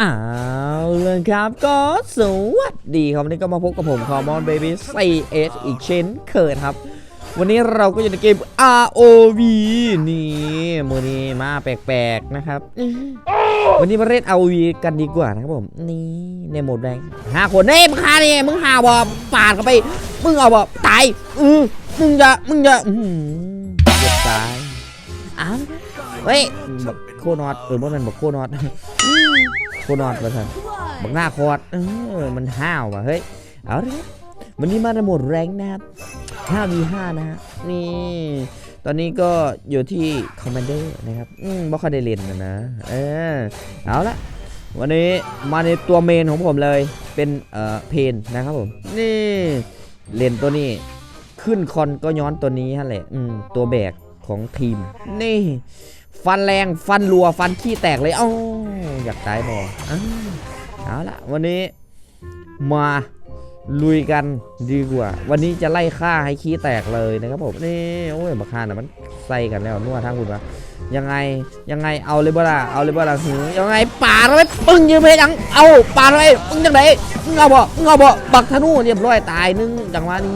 เอาเลยครับก็สวัสดีครับวันนี้ก็มาพบกับผมคอมอนเบบี้ 4S อีกเช่นเคยครับ วันนี้เราก็อยู่ในเกม ROV นี่มือนี้มาแปลกๆนะครับ วันนี้มาเล่น ROV กันดีกว่านะครับผม นี่ในโหมดแรงห้าคนเฮ้ยมึงฆ่าดิมึงหาบ่ปาดเข้าไป มึงเอาบ่ตายอือมึงจะมึงจะอื้อหือเกือบตายอ้าวเฮ้ยบักโคนอดเออว่ามันบักโคนอด โคนอดมาทันบักหน้าคอดเออมันห้าวว่ะเฮ้ยเอาเลยวันนี้มาในหมดแรงนะครับ 5v5 นะฮะนี่ ตอนนี้ก็อยู่ที่คอมมานเดอร์นะครับอืมบ่ค่อยได้เล่นนะนะเออเอาละวันนี้มาในตัวเมนของผมเลยเป็นเอ่อเพนนะครับผม นี่เล่นตัวนี้ขึ้นคอนก็ย้อนตัวนี้ฮะแหละอืมตัวแบกของทีม นี่ ฟันแรงฟันรัวฟันขี้แตกเลยเอ้าอยากตายบออ้าวเอาละวันนี้มาลุยกันดีกว่า วันนี้จะไล่ฆ่าให้ขี้แตกเลยนะครับผมนี่โอ้ยบักฮานะมันใส่กันแล้วนัวทั้งคุณวะยังไงยังไงเอาเลยบ่ล่ะเอาเลยบ่ล่ะหือยังไงปาเอาไว้ปึ้งยืนเพยังเอาปาเอาไว้ปึ้งจังไงเอาบ่มึงเอาบ่บักธนูเรียบร้อยตายนึงจังหวะนี้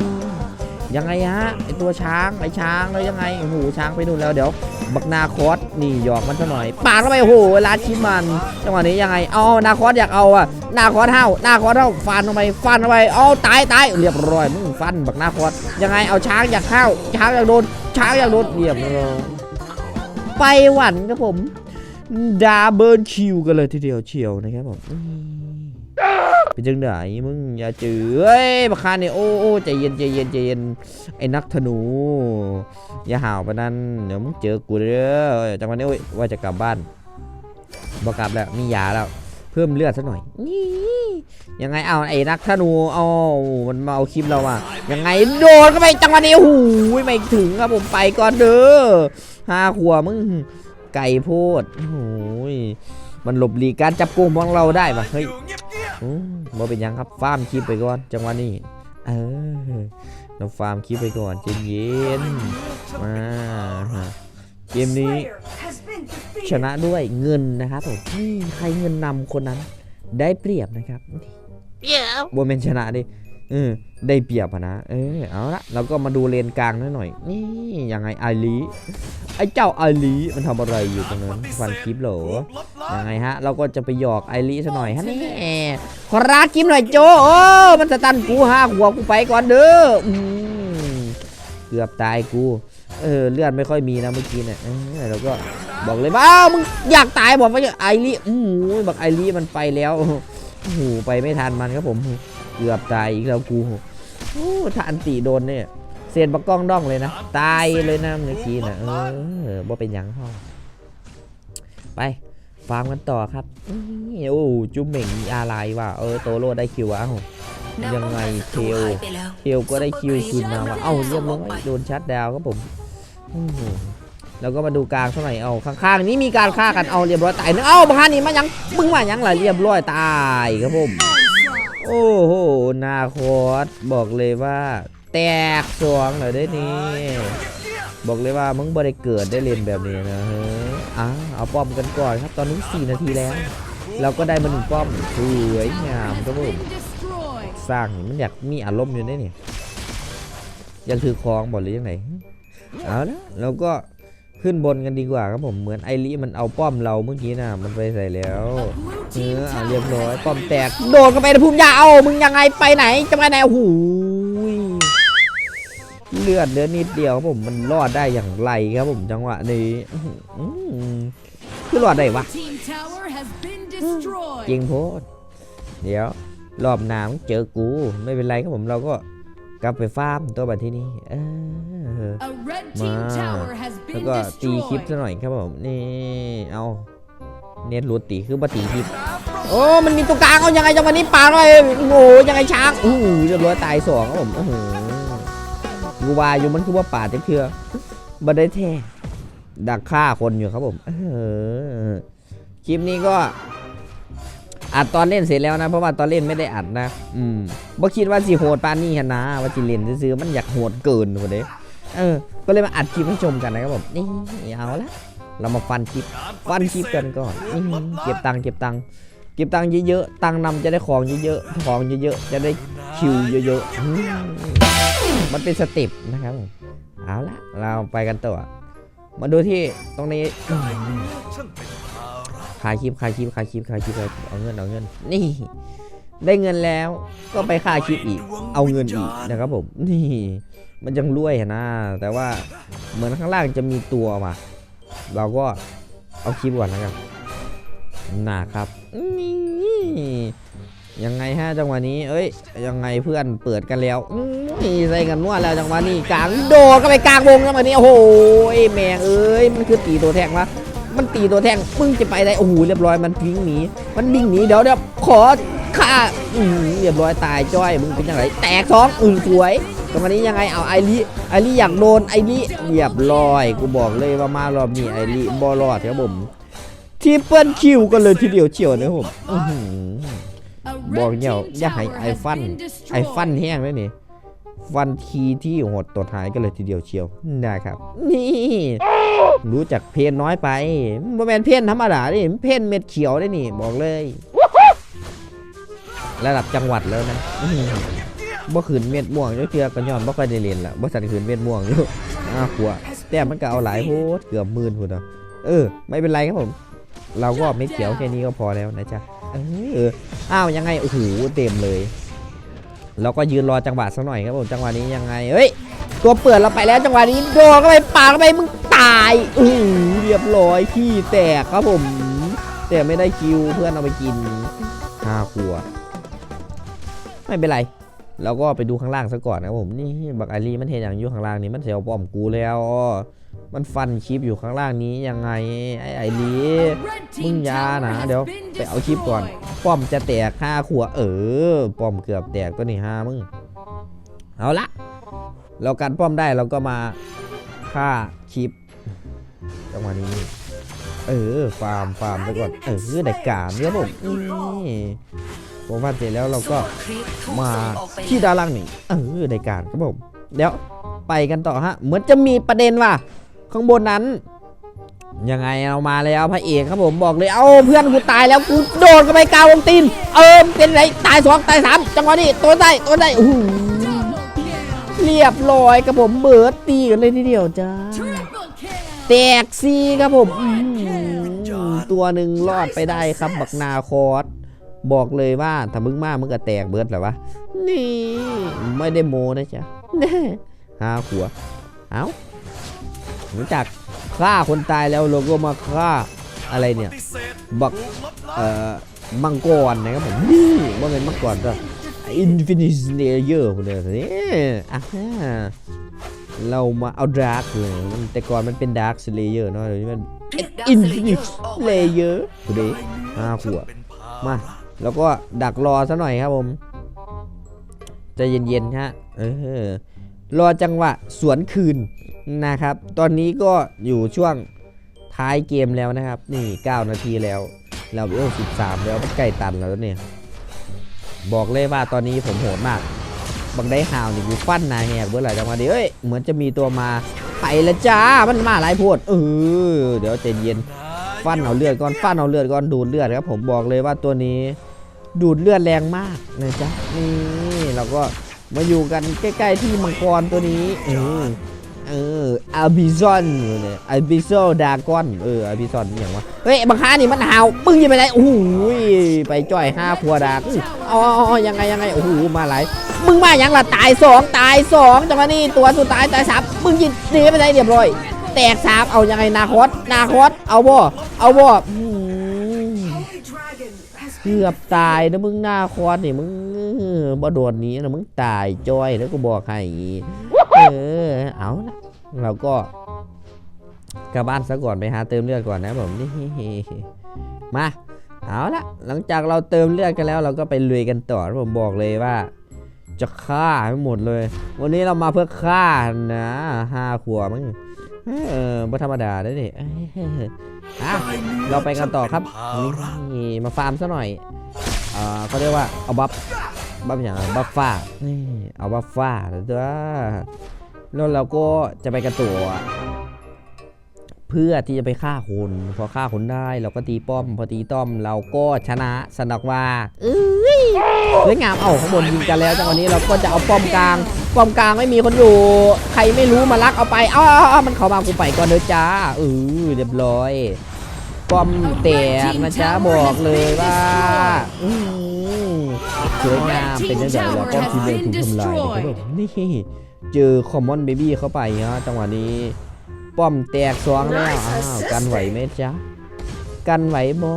ยังไงฮะไอตัวช้างไอช้างแล้วยังไงโอ้โหช้างไปนู่นแล้วเดี๋ยว บักนาคอส นี่หยอกมันซะหน่อยปาดเข้าไปโอ้โหลาชิมัน จังหวะนี้ยังไงเอานาคอสอยากเอาอะนาคอสเท่านาคอสเท่าฟันเข้าไปฟันเข้าไปเอาตายตายเรียบร้อยมึงฟันบักนาคอสยังไงเอาช้างอยากเข้าช้างอยากโดนช้างอยากโดนเรียบร้อยไปหวันครับผมดาเบิร์นคิวกันเลยทีเดียวเชียวนะครับผม เป็นจังไดมึงอย่าจื้อเอ้ยบักคาเนี่ยโอ้โอ้ใจเย็นใจเย็นใจเย็นไอ้นักธนู อย่าห่าวไปนั่นเดี๋ยวมึงเจอกูเด้อจังหวะนี้โอ้ยว่าจะกลับบ้านบอกกลับแล้วมียาแล้ว เพิ่มเลือดซะหน่อย นี่ยังไงเอาไอ้นักธนูเอามันมาเอาคลิปเราอะยังไงโดนเข้าไปจังหวะนี้โอ้โหไม่ถึงครับผมไปก่อนเด้อห้าขวบมึงไก่โพดโอ้โหมันหลบหลีกการจับกุมของเราได้ปะเฮ้ย อืมบ่เป็นหยังครับฟาร์มคลิปไปก่อนจังหวะนี้เออเราฟาร์มคลิปไปก่อนใจเย็นมาฮะเกมนี้ชนะด้วยเงินนะครับผมนี่ใครเงินนำคนนั้นได้เปรียบนะครับโบเมนชนะดิ เออได้เปรียบนะ เออเอาละเราก็มาดูเลนกลางหน่อย นี่ยังไงไอรีไอเจ้าไอรีมันทำอะไรอยู่ตรงนั้นฟันคลิปเหรอยังไงฮะ เราก็จะไปหยอกไอรีซะหน่อยฮะนี่ขอรักกิมหน่อยโจโอ้มันสตันกูห้าหัวกูไปก่อนเด้อเกือบตายกูเออเลือดไม่ค่อยมีนะเมื่อกี้เนี่ยเออเราก็บอกเลยว่ามึงอยากตายบอกว่าไอรีอู้หูบอกไอรีมันไปแล้วโอ้โหไปไม่ทันมันครับผม เกือบตายอีกแล้วกูโอ้ถ้าอันตีโดนเนี่ยเศษบักกล้องด้องเลยนะ ตายเลยนะเมื่อกี้นะเออบ่เป็นยังห้องไปฟาร์มกันต่อครับโอ้จุ๊บเหม่งมีอะไรว่ะเออโตโรได้คิวอ้ายังไงเทลเทลก็ได้คิวคืนมาว่ะเอ้าเรียบร้อยโดนชัดดาวครับผมแล้วก็มาดูกลางเท่าไหร่เอาข้างๆนี้มีการฆ่ากันเอาเรียบร้อยตายเอ้าบางท่านนี่มายังมึงมายังล่ะเรียบร้อยตายครับผม โอ้โห นาคอสบอกเลยว่า แตกสวงเลยได้นี่บอกเลยว่ามึงบ่ได้เกิดได้เล่นแบบนี้นะเฮ้ยอ้าเอาป้อมกันก่อนครับ ตอนนี้ 4 นาทีแล้ว เราก็ได้มาหนึ่งป้อมสวยงามครับผมสร้างมันอยากมีอารมณ์อยู่ได้เนี่ยอยากถือครองบอกหรือยังไงเอาละเราก็ ขึ้นบนกันดีกว่าครับผมเหมือนไอริมันเอาป้อมเราเมื่อกี้นะมันไปใส่แล้วเออเอาเรียบร้อยป้อมแตกโดดเข้าไปนะพุ่มยาเอามึงยังไงไปไหนจะไปไหนโอ้โหเลือดเลือนิดเดียวครับผมมันรอดได้อย่างไรครับผมจังหวะนี้คือรอดได้วะ Team tower has been destroyed. จริงโพดเดี๋ยวรอบหน้ำเจอกูไม่เป็นไรครับผมเราก็ กลับไปฟาร์มตัวแบบที่นี่เออ A red team Wow. tower has แล้ว been ก็ตีคลิป destroyed. ซะหน่อยครับผมนี่เอาเน็ตรูดตีคือมาตีคลิปโอ้มันมีตัวกลางเอายังไงจังวันนี้ปาเลยโง่ยังไงช้างอู้หูเรียบร้อยตายสองครับผมโอ้โหกูวาอยู่มันคือว่าป่าจะเคือบันได้แท้ดักฆ่าคนอยู่ครับผมเออคลิปนี้ก็ อัดตอนเล่นเสร็จแล้วนะ เพราะว่าตอนเล่นไม่ได้อัดนะ อืมบ่คิดว่าสิโหดปานนี้ขนาว่าสิเล่นซื้อมันอยากโหดเกินกว่าเด้เออ ก็เลยมาอัดคลิปให้ชมกันนะครับผมนี่เอาละเรามาฟันคลิป ฟันคลิปกันก่อนนี่เก็บตังค์เก็บตังค์เก็บตังค์เยอะๆ ตังค์นำจะได้ของเยอะๆ ของเยอะๆ จะได้คิวเยอะๆมมันเป็นสเต็ปนะครับผมเอาละเราไปกันต่อ มาดูที่ตรงนี้ ขายคลิปขายคลิปขายคลิปขายคลิปขาคลิปเอาเงินเอาเงิน นี่ ได้เงินแล้วก็ไปค่าคลิปอีก เอาเงินอีกนะครับผมนี่ มันยังรวยนะ แต่ว่าเหมือนข้างล่างจะมีตัวมาเราก็เอาคลิปก่อนนะครับนะครับนี่ยังไงฮะจังหวะนี้ เอ้ย ยังไงเพื่อนเปิดกันแล้วนี่ใส่กันนวดแล้วจังหวะนี้กลางโดดก็ไปกลางวงจังหวะนี้โอ้โหแม่งเอ้ยมันคือตีตัวแทงวะ มันตีตัวแทงมึงจะไปได้โอ้โหเรียบร้อยมันวิ่งหนีมันวิ่งหนีเดี๋ยวเดี๋ยวขอฆ่าอื้อหือเรียบร้อยตายจ้อยมึงเป็นยังไงแตกสองอื่นสวยจังหวะนี้ยังไงเอาไอริไอริอยากโดนไอริเรียบร้อยกูบอกเลยว่ามารอบนี้ไอริบอลอดครับผมทีเปิลคิวกันเลยทีเดียวเชียวนะผมบอกเหี่ยอย่าให้ไอฟันไอฟันแห้งเลยนี่ ฟันทีที่โหดตดหายกันเลยทีเดียวเชียวนะครับ นี่ รู้จักเพนน้อยไปบ่แมนเพนธรรมดาดิเพนเม็ดเขียวได้นี่ บอกเลย ระดับจังหวัดแล้วนะบ่ขืนเม็ดม่วงเจ้าเทือกันย้อนบ่ค่อยได้เรียนละบ่สันขืนเม็ดม่วงอยู่อ้าขัวแต่มันก็เอาหลายโพดเกือบหมื่นพุ่นเนาเออ ไม่เป็นไรครับผม เราก็เม็ดเขียวแค่นี้ก็พอแล้วนะจ๊ะเอออ้าวยังไงโอ้โหเต็มเลย เราก็ยืนรอจังหวะสักหน่อยครับผมจังหวะนี้ยังไงเฮ้ยตัวเปิดเราไปแล้วจังหวะนี้โดนเข้าไปปากเข้าไปมึงตายอือเรียบร้อยขี้แตกครับผมแต่ไม่ได้คิวเพื่อนเอาไปกินห้าขวดไม่เป็นไรเราก็ไปดูข้างล่างซะก่อนนะครับผมนี่บักไอรีมันเห็นอย่างอยู่ข้างล่างนี่มันเสียวป้อมกูแล้ว มันฟันคลิปอยู่ข้างล่างนี้ยังไงไอ้ไอรีมึงยา tower นะเดี๋ยวไปเอาคลิปก่อนป้อมจะแตกห้าขวเออป้อมเกือบแตกตัวนี้ห้ามึงเอาละเรากันป้อมได้เราก็มาฆ่าคลิปจังหวะนี้เออฟาร์มฟาร์มไปก่อนเออได้การเนี่ยผมนี่ผมฟาร์มเสร็จแล้วเราก็มาที่ด้านล่างนี่เออได้การครับผมเดี๋ยวไปกันต่อฮะ เหมือนจะมีประเด็นว่ะ ข้างบนนั้นยังไงเอามาแล้วพระเอกครับผมบอกเลยเอาเพื่อนกูตายแล้วกูโดนก็ไปกาววงตีน เออเป็นไรตายสองตายสามจังหวะนี้ตัวใต้ตัวใต้โอ้โหเรียบร้อยกับผมเบิร์ดตีกันเลยทีเดียวจ้าแตกซีครับผมอื้อหือตัวหนึ่งรอดไปได้ครับบักนาคอสบอกเลยว่าถ้ามึงมามึงก็แตกเบิร์ดแหละวะนี่ไม่ได้โมนะจ๊ะห้าขัวเอา หลังจากฆ่าคนตายแล้วเราก็มาฆ่าอะไรเนี่ยบักเอ่อมังกรนะครับผมนี่ว่าเป็นมังกรก็อินฟินิชเนเยอร์คนเดียวนี่อะเรามาเอาดาร์กเลยแต่ก่อนมันเป็นดาร์กเลเยอร์เนาะเดี๋ยวนี้มันอินฟินิชเลเยอร์คนเดียวห้าขวบมาแล้วก็ดักรอซะหน่อยครับผมใจะเย็นๆฮะเออ รอจังหวะสวนคืนนะครับ ตอนนี้ก็อยู่ช่วงท้ายเกมแล้วนะครับ นี่ 9 นาทีแล้ว เราเอล13 แล้วมันใกล้ตันแล้วเนี่ย บอกเลยว่าตอนนี้ผมโหดมาก บังได้ห่าวนี่กูฟันนายแหกเมื่อไหร่จังหวะนี้เอ้ย เหมือนจะมีตัวมา ไปล้วจ้า มันมาหลายโพดเออเดี๋ยวใจเย็น ฟันเอาเลือดก่อน ฟันเอาเลือดก่อนดูดเลือดครับ ผมบอกเลยว่าตัวนี้ ดูดเลือดแรงมากนะจ๊ะ นี่เราก็ มาอยู่กันใกล้ ๆ ที่มังกรตัวนี้ เออ เอออาบิซอนเนี่ยอาบิโซดากอน เอออาบิซอนนี่อย่างวะ เฮ้ยบังค้านี่มันหาวมึงยังไปไหนโอ้โหไปจ่อยห้าพัวดากอื้ออยังไงยังไง โอ้โห มาหลายมึงมาอย่างละตายสองตายสองจังหวะนี้ตัวสุดท้ายตายสามมึงยิงหนีไปไหนเรียบร้อย แตกสามเอายังไงนาคอสนาคอสเอาบ่ เอาบ่อ เกือบตายนะมึงหน้าคอสนี่มึงบ่โดดนี้นะมึงตายจอยแล้วก็บอกให้เออเอาละเราก็กลับบ้านซะก่อนไปหาเติมเลือดก่อนนะผมนี่มาเอาละหลังจากเราเติมเลือดกันแล้ว เราก็ไปลุยกันต่อผมบอกเลยว่า จะฆ่าให้หมดเลย วันนี้เรามาเพื่อฆ่านะห้าขวบมั้งเออไม่ธรรมดาด้วยนี่ อะเราไปกันต่อครับนี่มาฟาร์มซะหน่อยอ่าเขาเรียกว่าเอาบัฟบัฟอย่างไรบัฟฟ้านี่เอาบัฟฟ้าแล้วตัวแล้วเราก็จะไปกันตัวเพื่อที่จะไปฆ่าคนพอฆ่าคนได้เราก็ตีป้อม พอตีต้อมเราก็ชนะสนักว่าเอ้ย สวยงามเอาข้างบนยิงกันแล้วจังหวะนี้เราก็จะเอาป้อมกลางป้อมกลางไม่มีคนอยู่ใครไม่รู้มาลักเอาไปอ้าวอ้าวอ้าวมันเข้ามากูไปก่อนเด้อจ้าเออเรียบร้อยป้อมแตกนะจ๊ะบอกเลยว่าสวยงามเป็นยังไงแล้วป้อมทีมเดียวถูกทำลายนะครับผมนี่เจอคอมมอนเบบี้เข้าไปฮะจังหวะนี้ป้อมแตกสองแล้วอ้าวกันไหวไหมจ๊ะกันไหวบอ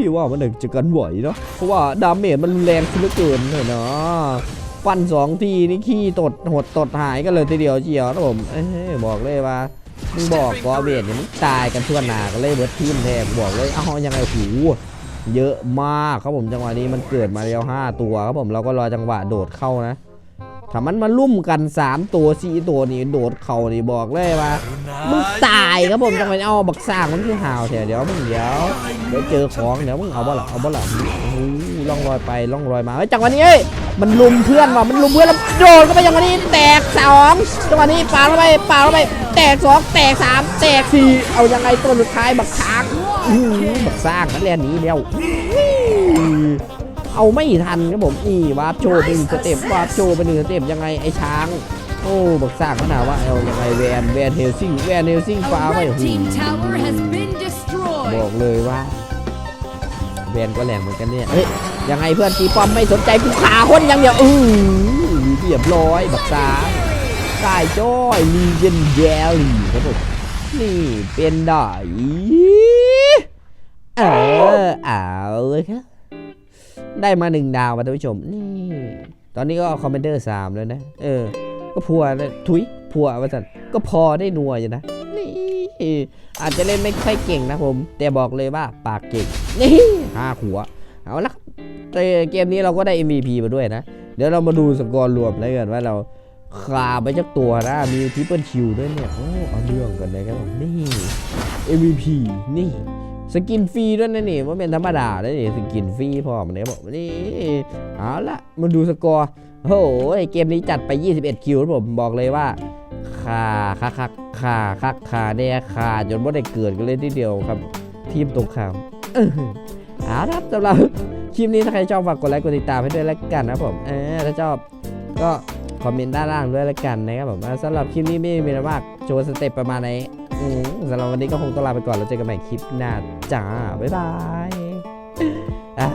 พี่ว่ามันหนึ่งจะกันไหวเนาะเพราะว่าดาเมจมันรุนแรงขึ้นเหลือเกินเลยเนาะฟันสองทีนี่ขี้ตดหดตดหายกันเลยทีเดียวเชียวนะผมเอ้ยบอกเลยว่ามึงบอกกอเวทเนี่ยมึงตายกันทั่วหนากันเลยเบิร์ดทีมแทบบอกเลยเอ้ายังไงหูเยอะมากครับผมจังหวะนี้มันเกิดมาแล้ว5ตัวครับผมเราก็รอจังหวะโดดเข้านะ ถ้ามันมาลุ่มกัน3ตัว4ตัวนี่โดดเข้านี่บอกเลยว่ามึงตายครับผมจังหวะนี้เอาบักสร้างมันคือหาวแถวเดี๋ยวมึงเดี๋ยวเดี๋ยวเจอของเดี๋ยวมึงเอาบ่ล่ะเอาบ่ล่ะโอ้โหล่องรอยไปล่องรอยมาเฮ้ยจังหวะนี้เอ้ยมันลุมเพื่อนว่ะมันลุมเพื่อนแล้วโดดเข้าไปจังหวะนี้แตกสองจังหวะนี้ปาเข้าไปปาเข้าไปแตกสองแตกสามแตกสี่เอายังไงตัวสุดท้ายบักช้างอื้อหือบักสร้างมันแหล่นหนีเดียว เอาไม่ทันครับผมนี่วาร์ปโชว์ไปหนึ่งสเต็ปวาร์ปโชว์ไปหนึ่งสเต็ปยังไงไอ้ช้าง โอ้บักสร้างขนาดว่าเอายังไงแวนแวนเฮลซิงแวนเฮลซิงฟ้า A ไป red โอ้โห team tower has been บ destroyed. อกเลยว่าแวนก็แรงเหมือนกันเนี่ยเฮ้ยยังไงเพื่อนตีป้อมไม่สนใจกูขาคนอย่างเดียวอือเรียบร้อยบักสร้างได้จ้อยลีเจนแยลี่ครับผมนี่เป็นได้เออเอาเลยครับ ได้มาหนึ่งดาวมาท่านผู้ชม นี่ ตอนนี้ก็คอมเมนเดอร์สามแล้วนะ เออ ก็พัวนะทุยพัวว่าสันก็พอได้นัวอยู่นะ นี่ อาจจะเล่นไม่ค่อยเก่งนะผม แต่บอกเลยว่าปากเก่ง นี่ห้าหัว เอาละเกมนี้เราก็ได้ MVP มาด้วยนะ เดี๋ยวเรามาดูสกอร์รวมแล้วกันว่าเราคาไปจักตัวนะ มีทริปเปิลคิวด้วยเนี่ย โอ้ เอาเรื่องกันนะครับผมนี่ MVP นี่ สกินฟรีด้วยนะนี่ว่าเป็นธรรมดาเลยนี่สกินฟรีพร้อมเนี่ยบอกนี่เอาละมาดูสกอร์โอ้โหเกมนี้จัดไป 21 คิวครับผมบอกเลยว่าคาคักคักคาคักคาแน่ยคาจนว่าได้เกิดกันเลยทีเดียวครับ ทีมตรงข้ามเอาละสำหรับคลิปนี้ถ้าใครชอบฝากกดไลค์กดติดตามให้ด้วยแล้วกันนะผมเออถ้าชอบก็คอมเมนต์ด้านล่างด้วยและกันนะครับผมสำหรับคลิปนี้ไม่มีอะไรมากโชว์สเต็ปประมาณไหนสำหรับวันนี้ก็คงต้องลาไปก่อนแล้วเจอกันใหม่คลิปหน้า จ้า บ๊ายบายอ่า